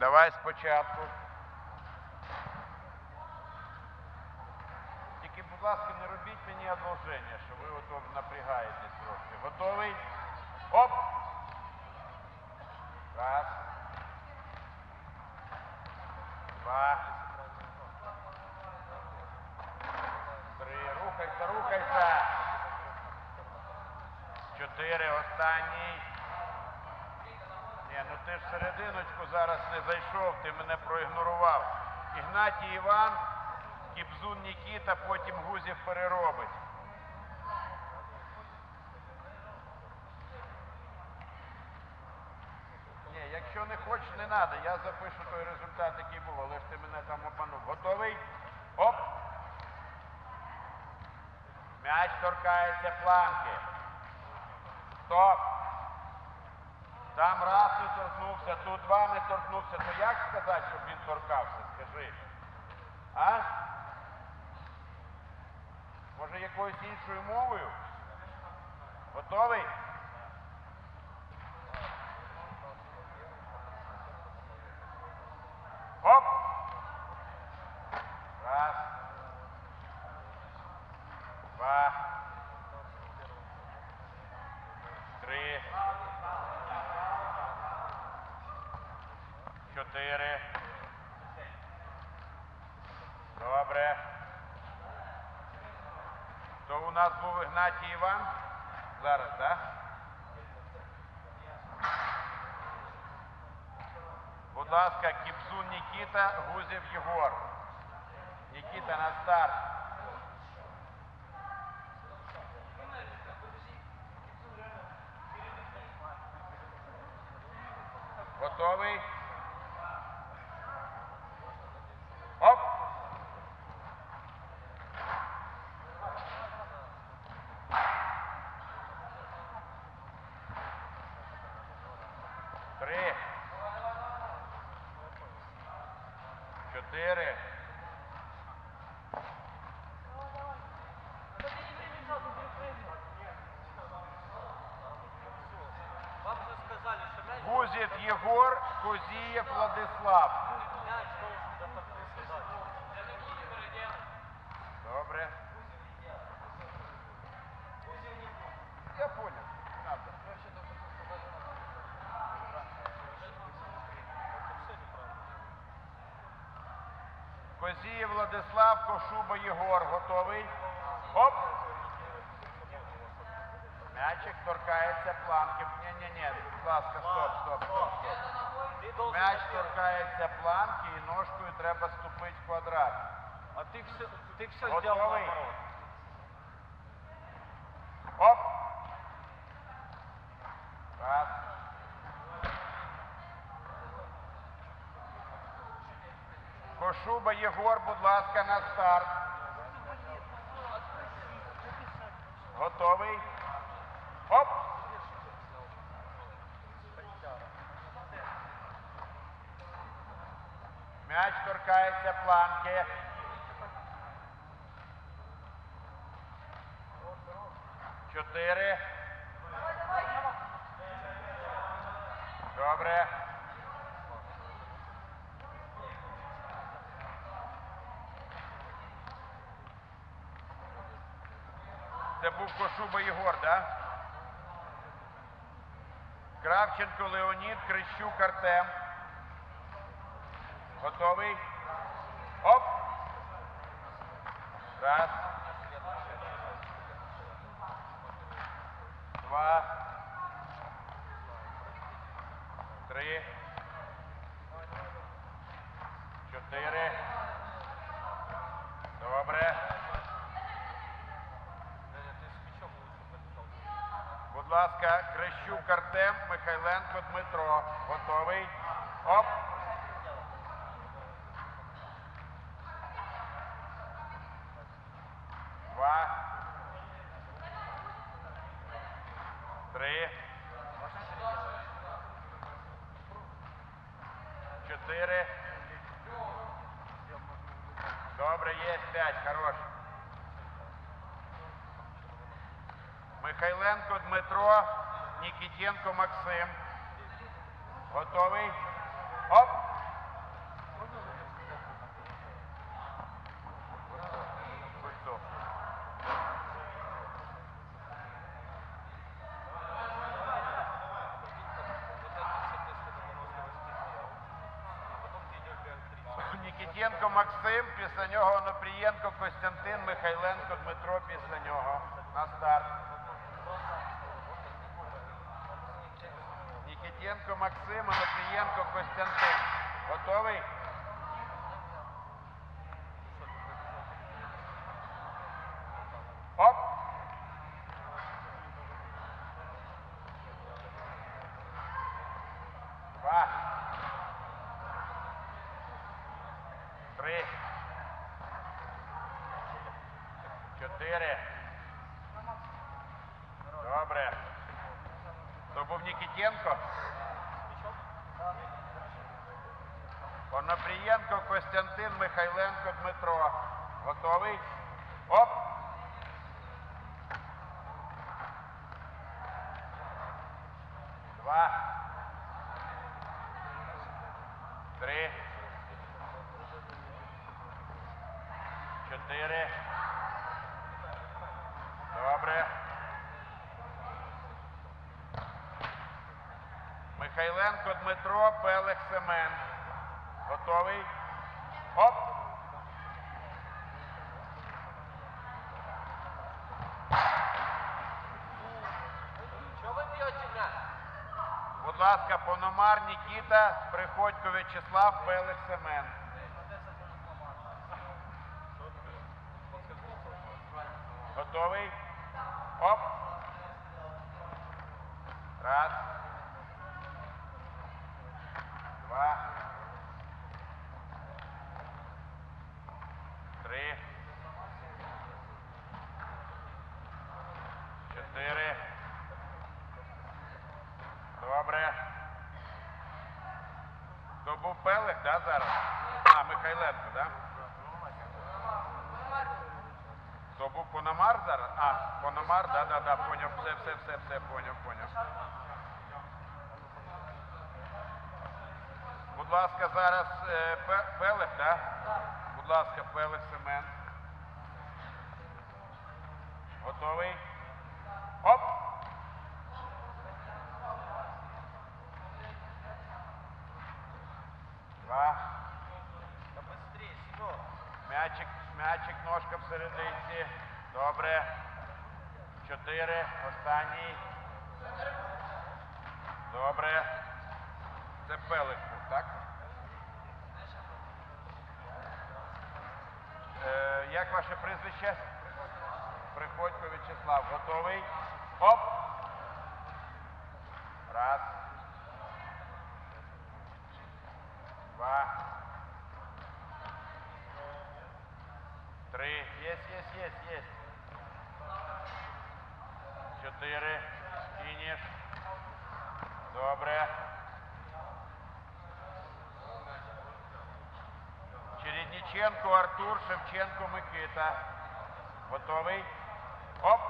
Давай спочатку. Тільки, будь ласка, не робіть мені одолження, що ви ото напрягаєтесь трошки. Готовий? Оп! Раз. Два. Три. Рухайся, рухайся. Чотири. Останній. Ну ти ж серединочку зараз не зайшов, ти мене проігнорував. Ігнатій Іван, Кібзун Нікіта, потім Гузів переробить. Ні, якщо не хочеш, не треба. Я запишу той результат, який був, але ж ти мене там обманув. Готовий? Оп! М'яч торкається планки. Стоп! Там раз не торкнувся, тут два не торкнувся. То як сказати, щоб він торкався, скажи? А? Може якоюсь іншою мовою? Готовий? Оп! Раз. Два. Три. Чотири. Добре. То у нас був Ігнатій Іван. Зараз, так? Будь ласка, Кіпсун Нікіта, Гузів Єгор. Нікіта на старт. Готовий? Оп! Три. Чотири. Гузів Єгор, Козієв Владислав. Добре. Я понял. не Надо. Козієв Владислав, Кошуба Єгор. Готовий? Оп! М'ячик торкається планки. Ні-ні-ні, будь ласка, стоп, стоп, стоп, стоп. Ты должен М'яч это делать. торкається планки і ножкою треба ступити в квадрат. А ты все, ты все Готовый? сделал наоборот. Оп! Раз. Кошуба Єгор, будь ласка, на старт. Готовий? Оп! М'яч торкається планки. Чотири. Добре. Це був Кошуба Єгор, да? Кравченко Леонід, Крищук Артем. Готовий? Оп! Раз. Два. Три. Чотири. Добре. Будь ласка, Крещук Артем, Михайленко Дмитро. Готовий? Оп! Два. Три. Чотири. Добре, є п'ять, хорош. Михайленко Дмитро, Нікітєнко Максим. Готовий? Оп! Нікітєнко Максим, після нього Онопрієнко Костянтин, Михайленко Дмитро після нього. На старт. Нікітєнко Максим, Онопрієнко Костянтин. Готовий? Оп! Два. Три. Чотири. Добре. То був Нікітєнко? Онопрієнко, Костянтин, Михайленко, Дмитро. Готовий? Оп! Два. Три. Чотири. Добре. Михайленко Дмитро, Пелех Семен. Готовий? Оп! Будь ласка, Пономар, Нікіта, Приходько В'ячеслав, Пелех Семен. Готовий? Оп! Раз. Два. Три. Чотири. Добре. То був Пелех, да, зараз? А, Михайленко, да? То був Пономар зараз? А, Пономар, да, да, да, поняв, все, все, все, все, поняв, поняв. Будь ласка, зараз е, Пе- Пелех, да? Будь ласка, Пелех Семен. Готовий? Оп! Два. Та быстрее, Сімон. М'ячик, м'ячик, ножка в серединці. Добре. Чотири. Останній. Добре. Це пелик так? Е, як ваше прізвище? Приходько В'ячеслав. Готовий? Оп! Раз. Два. Три. Есть, есть, есть, есть. Чотири. Фініш. Добре. Чередниченко Артур, Шевченко Микита. Готовий? Оп!